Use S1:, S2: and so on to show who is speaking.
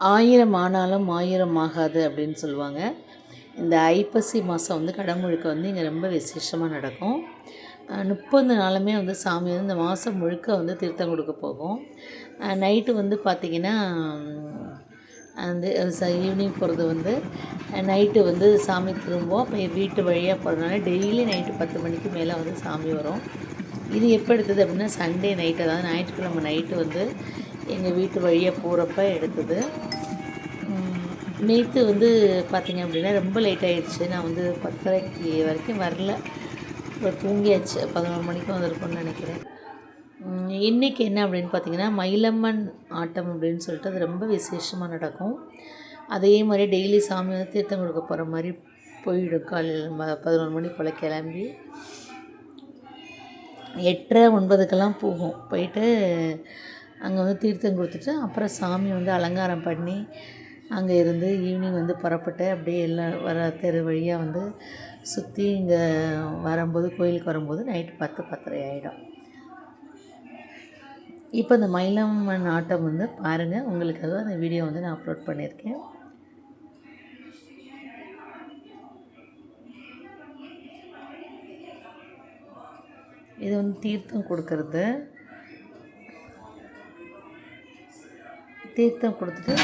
S1: ஆயிரம் ஆனாலும் ஆயிரம் ஆகாது அப்படின்னு சொல்லுவாங்க. இந்த ஐப்பசி மாதம் வந்து கடமுழுக்க வந்து இங்கே ரொம்ப விசேஷமாக நடக்கும். முப்பது நாளுமே வந்து சாமி வந்து இந்த மாதம் முழுக்க வந்து தீர்த்தம் கொடுக்க போகும். நைட்டு வந்து பார்த்திங்கன்னா அந்த ஈவினிங் போகிறது வந்து நைட்டு வந்து சாமி திரும்புவோம். அப்போ வீட்டு வழியாக போகிறதுனால டெய்லி நைட்டு பத்து மணிக்கு மேலே வந்து சாமி வரும். இது எப்போ எடுத்தது அப்படின்னா சண்டே நைட்டு அதாவது ஞாயிற்றுக்கிழமை நைட்டு வந்து எங்கள் வீட்டு வழியாக போகிறப்ப எடுத்தது. நேற்று வந்து பார்த்திங்க அப்படின்னா ரொம்ப லேட் ஆகிடுச்சு நான் வந்து பத்தரைக்கு வரைக்கும் வரல. அப்புறம் தூங்கியாச்சு. பதினொரு மணிக்கு வந்திருக்கும்னு நினைக்கிறேன். இன்றைக்கி என்ன அப்படின்னு பார்த்தீங்கன்னா மயிலம்மன் ஆட்டம் அப்படின்னு சொல்லிட்டு அது ரொம்ப விசேஷமாக நடக்கும். அதே மாதிரி டெய்லி சாமி வந்து தீர்த்தம் கொடுக்க போகிற மாதிரி போயிடும். காலையில் ம பதினொரு மணி போல் கிளம்பி எட்டரை ஒன்பதுக்கெல்லாம் போகும். போயிட்டு அங்கே வந்து தீர்த்தம் கொடுத்துட்டு அப்புறம் சாமி வந்து அலங்காரம் பண்ணி அங்கே இருந்து ஈவினிங் வந்து புறப்பட்டு அப்படியே எல்லாம் வர தெரு வழியாக வந்து சுற்றி இங்கே வரும்போது கோயிலுக்கு வரும்போது நைட்டு பத்து பத்தரை ஆகிடும் இப்போ இந்த மயிலம்மன் ஆட்டம் வந்து பாருங்கள் உங்களுக்காக அந்த வீடியோ வந்து நான் அப்லோட் பண்ணியிருக்கேன். இது வந்து தீர்த்தம் கொடுக்கறது. தீர்த்தம் கொடுத்துட்டு